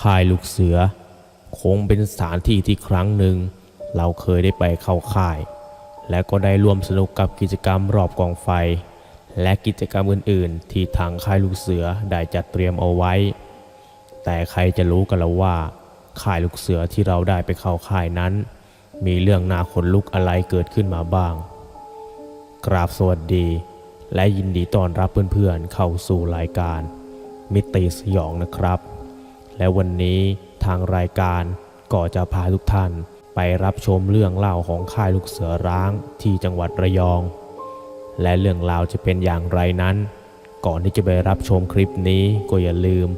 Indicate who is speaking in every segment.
Speaker 1: ค่ายลูกเสือ คงเป็นสถานที่ที่ครั้งหนึ่ง เราเคยได้ไปเข้าค่าย และก็ได้ร่วมสนุกกับกิจกรรมรอบกองไฟ และกิจกรรมอื่น ๆ ที่ทางค่ายลูกเสือได้จัดเตรียมเอาไว้ แต่ใครจะรู้กันแล้วว่าค่ายลูกเสือที่เราได้ไปเข้าค่ายนั้น มีเรื่องน่าขนลุกอะไรเกิดขึ้นมาบ้าง กราบสวัสดี และยินดีต้อนรับเพื่อนๆเข้าสู่รายการ มิติสยองนะครับ และวันนี้ทางรายการก็จะพาทุกท่านไปรับชมเรื่องเล่าของค่ายลูกเสือร้างที่จังหวัดระยอง และเรื่องราวจะเป็นอย่างไรนั้น ก่อนที่จะไปรับชมคลิปนี้ก็อย่าลืม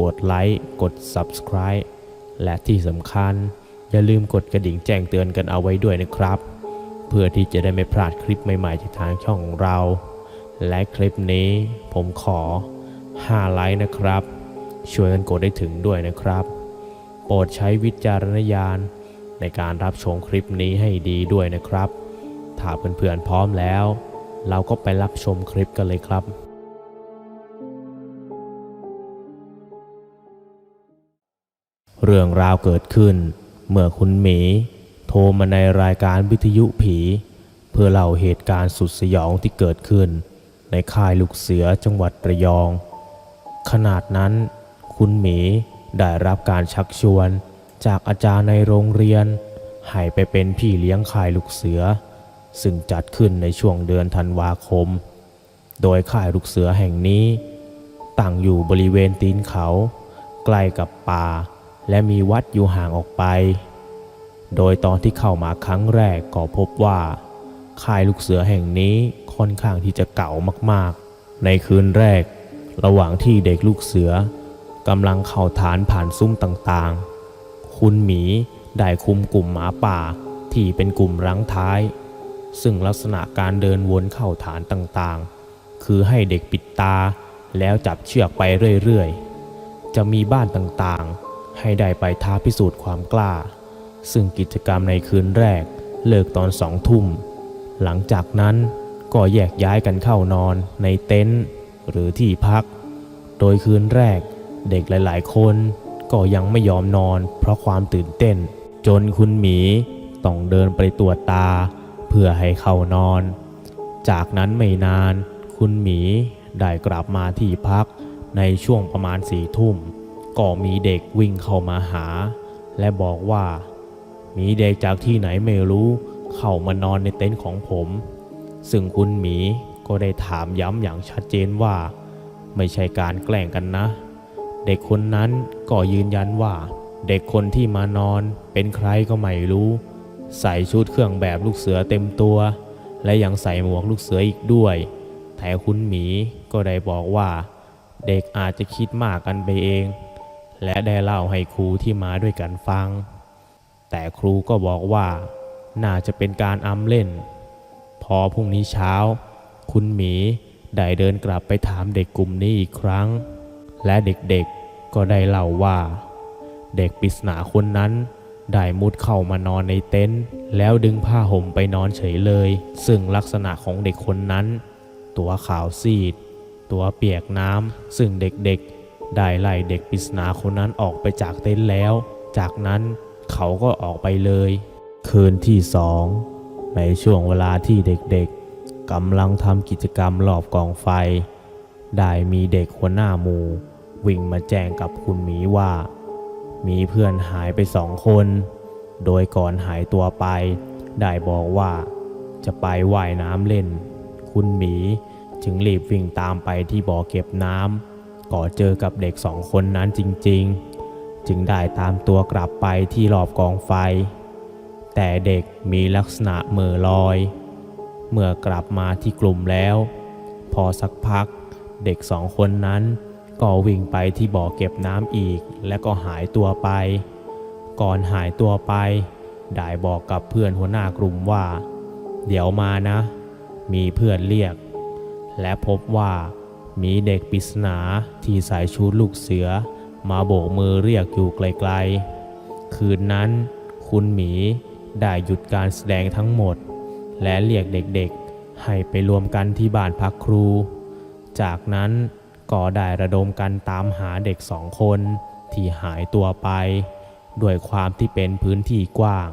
Speaker 1: กดไลค์กด Subscribe และที่สำคัญ อย่าลืมกดกระดิ่งแจ้งเตือนกันเอาไว้ด้วยนะครับ เพื่อที่จะได้ไม่พลาดคลิปใหม่ๆจากทางช่องของเรา และคลิปนี้ผมขอ5ไลค์นะครับ ช่วยกันกดได้ถึงด้วยนะครับ โปรดใช้วิจารณญาณในการรับชมคลิปนี้ให้ดีด้วยนะครับ ถ้าเพื่อนๆพร้อมแล้ว เราก็ไปรับชมคลิปกันเลยครับ เรื่องราวเกิดขึ้น เมื่อคุณหมี โทรมาในรายการวิทยุผี เพื่อเล่าเหตุการณ์สุดสยองที่เกิดขึ้น ในค่ายลูกเสือจังหวัดระยอง ขนาดนั้น คุณหมีได้รับการชักชวนจากอาจารย์ในโรงเรียน ให้ไปเป็นพี่เลี้ยงค่ายลูกเสือ ซึ่งจัดขึ้นในช่วงเดือนธันวาคม โดยค่ายลูกเสือแห่งนี้ ตั้งอยู่บริเวณตีนเขา ใกล้กับป่า และมีวัดอยู่ห่างออกไป โดยตอนที่เข้ามาครั้งแรกก็พบว่า ค่ายลูกเสือแห่งนี้ค่อนข้างที่จะเก่ามากๆ ในคืนแรก ระหว่างที่เด็กลูกเสือ กำลังเข้าฐานผ่านซุ้มต่างๆ คุณหมีได้คุมกลุ่มหมาป่าที่เป็นกลุ่มรั้งท้าย ซึ่งลักษณะการเดินวนเข้าฐานต่างๆ คือให้เด็กปิดตาแล้วจับเชือกไปเรื่อยๆ จะมีบ้านต่างๆ ให้ได้ไปท้าพิสูจน์ความกล้า ซึ่งกิจกรรมในคืนแรกเลิกตอนสองทุ่ม หลังจากนั้นก็แยกย้ายกันเข้านอนในเต็นท์หรือที่พัก โดยคืนแรก เด็กหลาย ๆ คนก็ยังไม่ยอมนอนเพราะความตื่นเต้น จนคุณหมีต้องเดินไปตรวจตา เพื่อให้เขานอน จากนั้นไม่นานคุณหมีได้กลับมาที่พักในช่วงประมาณสี่ทุ่ม ก็มีเด็กวิ่งเข้ามาหา และบอกว่า มีเด็กจากที่ไหนไม่รู้ เข้ามานอนในเต็นท์ของผม ซึ่งคุณหมีก็ได้ถามย้ำอย่างชัดเจนว่า ไม่ใช่การแกล้งกันนะ เด็กคนนั้นก็ยืนยันว่า เด็กคนที่มานอนเป็นใครก็ไม่รู้ ใส่ชุดเครื่องแบบลูกเสือเต็มตัว และยังใส่หมวกลูกเสืออีกด้วยแต่คุณหมีก็ได้บอกว่า เด็กอาจจะคิดมากกันไปเอง และได้เล่าให้ครูที่มาด้วยกันฟัง แต่ครูก็บอกว่า น่าจะเป็นการอำเล่น พอพรุ่งนี้เช้า คุณหมีได้เดินกลับไปถามเด็กกลุ่มนี้อีกครั้ง และเด็กๆก็ได้เล่าว่า เด็กปริศนาคนนั้นได้มุดเข้ามานอนในเต็นท์แล้วดึงผ้าห่มไปนอนเฉยเลย ซึ่งลักษณะของเด็กคนนั้น ตัวขาวซีด ตัวเปียกน้ำซึ่งเด็กๆ ได้ไล่เด็กปริศนาคนนั้นออกไปจากเต็นท์แล้ว จากนั้นเขาก็ออกไปเลย คืนที่สองในช่วงเวลาที่เด็กๆกำลังทำกิจกรรมรอบกองไฟ ได้มีเด็กหัวหน้าหมู่ วิ่งมาแจ้งกับคุณหมีว่า มีเพื่อนหายไปสองคน โดยก่อนหายตัวไป ได้บอกว่า จะไปว่ายน้ำเล่น คุณหมีจึงรีบวิ่งตามไปที่บ่อเก็บน้ำก็เจอกับเด็กสองคนนั้นจริง ๆ จึงได้ตามตัวกลับไปที่รอบกองไฟ แต่เด็กมีลักษณะเหม่อลอย เมื่อกลับมาที่กลุ่มแล้ว พอสักพักเด็กสองคนนั้น ก็วิ่งไปที่บ่อเก็บน้ำอีก และก็หายตัวไป ก่อนหายตัวไป ได้บอกกับเพื่อนหัวหน้ากลุ่มว่า เดี๋ยวมานะ มีเพื่อนเรียก และพบว่ามีเด็กปริศนาที่ใส่ชุดลูกเสือ มาโบกมือเรียกอยู่ไกลๆ คืนนั้น คุณหมีได้หยุดการแสดงทั้งหมด และเรียกเด็กๆ ให้ไปรวมกันที่บ้านพักครู จากนั้น ก็ได้ระดมกันตามหาเด็กสองคนที่หายตัวไป ด้วยความที่เป็นพื้นที่กว้าง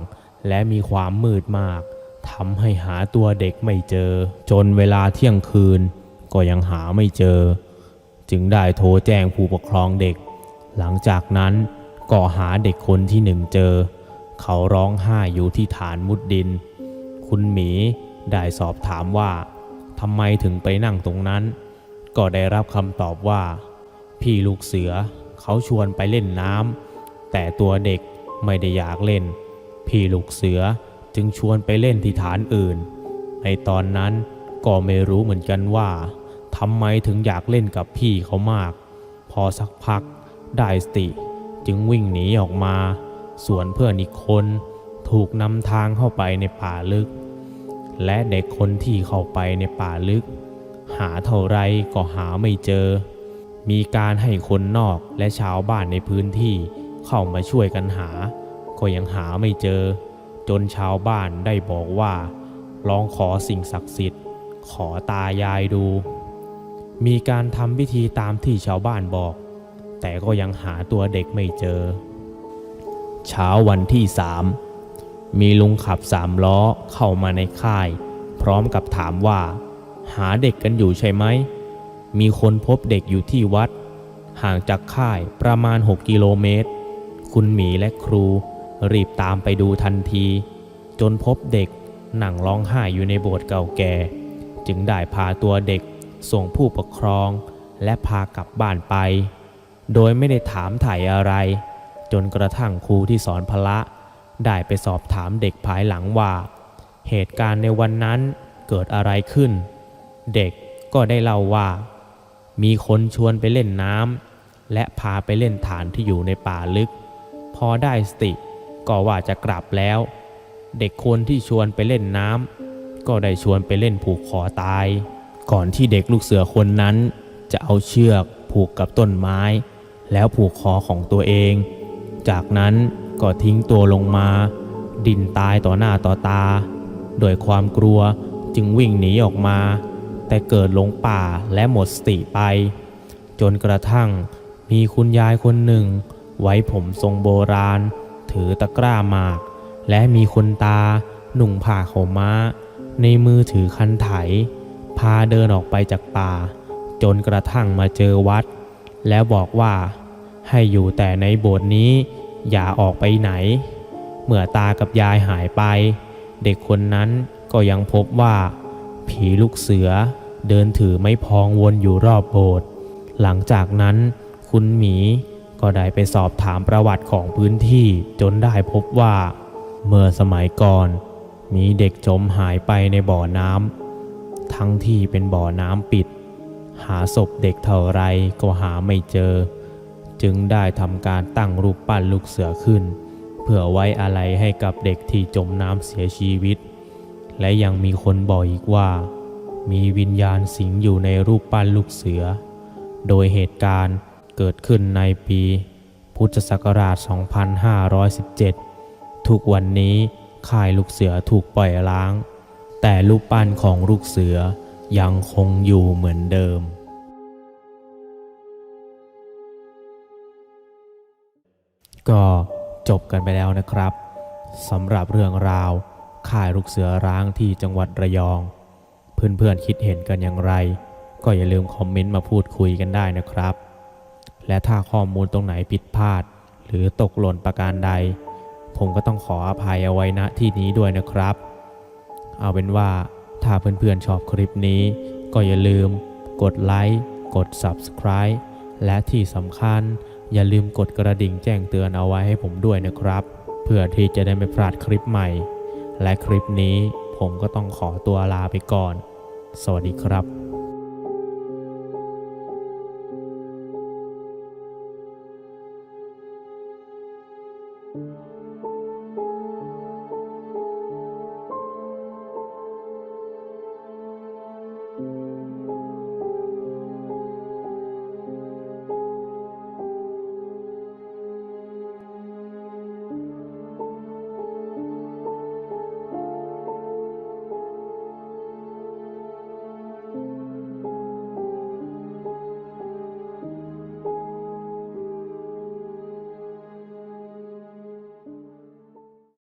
Speaker 1: และมีความมืดมากทำให้หาตัวเด็กไม่เจอ จนเวลาเที่ยงคืน ก็ยังหาไม่เจอ จึงได้โทรแจ้งผู้ปกครองเด็ก หลังจากนั้นก็หาเด็กคนที่หนึ่งเจอ เขาร้องไห้อยู่ที่ฐานมุดดิน คุณหมีได้สอบถามว่าทำไมถึงไปนั่งตรงนั้น ก็ได้รับคำตอบว่า พี่ลูกเสือเขาชวนไปเล่นน้ำแต่ตัวเด็กไม่ได้อยากเล่น พี่ลูกเสือจึงชวนไปเล่นที่ฐานอื่น ในตอนนั้นก็ไม่รู้เหมือนกันว่าทำไมถึงอยากเล่นกับพี่เขามาก พอสักพักได้สติจึงวิ่งหนีออกมา ส่วนเพื่อนอีกคนถูกนำทางเข้าไปในป่าลึก และเด็กคนที่เข้าไปในป่าลึก หาเท่าไรก็หาไม่เจอ มีการให้คนนอกและชาวบ้านในพื้นที่เข้ามาช่วยกันหา ก็ยังหาไม่เจอ จนชาวบ้านได้บอกว่า ลองขอสิ่งศักดิ์สิทธิ์ ขอตายายดู มีการทำพิธีตามที่ชาวบ้านบอก แต่ก็ยังหาตัวเด็กไม่เจอ เช้าวันที่สามมีลุงขับสามล้อเข้ามาในค่าย พร้อมกับถามว่า หาเด็กกันอยู่ใช่ไหม มีคนพบเด็กอยู่ที่วัด ห่างจากค่ายประมาณ 6 กิโลเมตร คุณหมีและครู รีบตามไปดูทันที จนพบเด็กนั่งร้องไห้อยู่ในโบสถ์เก่าแก่ จึงได้พาตัวเด็กส่งผู้ปกครองและพากลับบ้านไป โดยไม่ได้ถามถ่ายอะไร จนกระทั่งครูที่สอนพละ ได้ไปสอบถามเด็กภายหลังว่า เหตุการณ์ในวันนั้นเกิดอะไรขึ้น เด็กก็ได้เล่าว่า มีคนชวนไปเล่นน้ำและพาไปเล่นฐานที่อยู่ในป่าลึก พอได้สติก็ว่าจะกลับแล้ว เด็กคนที่ชวนไปเล่นน้ำก็ได้ชวนไปเล่นผูกคอตาย ก่อนที่เด็กลูกเสือคนนั้น จะเอาเชือกผูกกับต้นไม้ แล้วผูกคอของตัวเอง จากนั้นก็ทิ้งตัวลงมา ดินตายต่อหน้าต่อตา โดยความกลัวจึงวิ่งหนีออกมา แต่เกิดหลงป่าและหมดสติไป จนกระทั่งมีคุณยายคนหนึ่ง ไว้ผมทรงโบราณ ถือตะกร้าหมาก และมีคนตา หนุ่งผ้าขาวม้า ในมือถือคันไถ พาเดินออกไปจากป่า จนกระทั่งมาเจอวัด แล้วบอกว่า ให้อยู่แต่ในโบสถ์นี้ อย่าออกไปไหน เมื่อตากับยายหายไป เด็กคนนั้นก็ยังพบว่า ผีลูกเสือ เดินถือไม้พองวนอยู่รอบโบสถ์หลังจากนั้นคุณหมีก็ได้ไปสอบถามประวัติของพื้นที่จนได้พบว่า เมื่อสมัยก่อน มีเด็กจมหายไปในบ่อน้ำทั้งที่เป็นบ่อน้ำปิด หาศพเด็กเท่าไรก็หาไม่เจอ จึงได้ทำการตั้งรูปปั้นลูกเสือขึ้น เพื่อไว้อะไรให้กับเด็กที่จมน้ำเสียชีวิต และยังมีคนบอกอีกว่า มีวิญญาณสิงอยู่ในรูปปั้นลูกเสือ โดยเหตุการณ์เกิดขึ้นในปี พุทธศักราช 2517 ทุกวันนี้ค่ายลูกเสือถูกปล่อยล้าง แต่รูปปั้นของลูกเสือยังคงอยู่เหมือนเดิมก็จบกันไปแล้วนะครับสำหรับเรื่องราว ค่ายลูกเสือร้างที่จังหวัดระยอง เพื่อนๆคิดเห็นกันอย่างไร ก็อย่าลืมคอมเมนต์มาพูดคุยกันได้นะครับ และถ้าข้อมูลตรงไหนผิดพลาด หรือตกหล่นประการใด ผมก็ต้องขออภัยเอาไว้ณที่นี้ด้วยนะครับ เอาเป็นว่าถ้าเพื่อนๆชอบคลิปนี้ ก็อย่าลืม กดไลค์กด Subscribe และที่สำคัญอย่าลืมกดกระดิ่งแจ้งเตือนเอาไว้ให้ผมด้วยนะครับ เพื่อที่จะได้ไม่พลาดคลิปใหม่ และคลิปนี้ผมก็ต้องขอตัวลาไปก่อน สวัสดีครับ